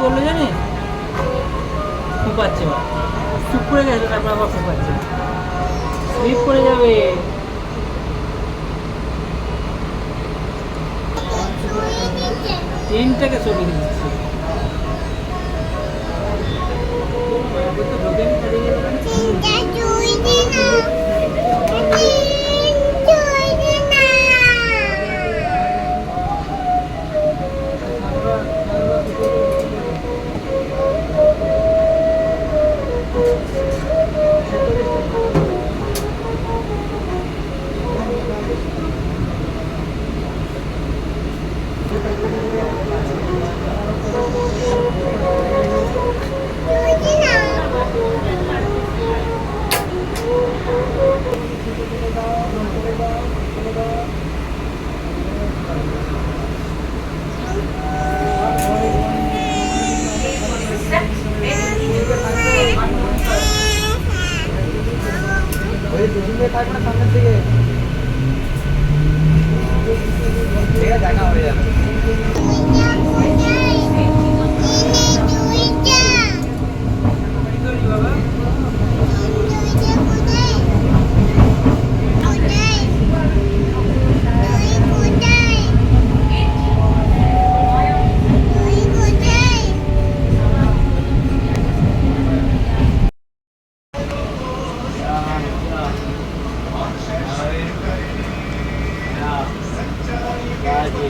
বলল জানিস ফুপাচ্ছে চুপ করে গেছে তারপর আবার ফুপাচ্ছে। স্লিপ করে যাবে। ট্রেনটাকে ছবি দিচ্ছে। ওই দুদিন ধরে থাকবে না সামনের দিকে quindi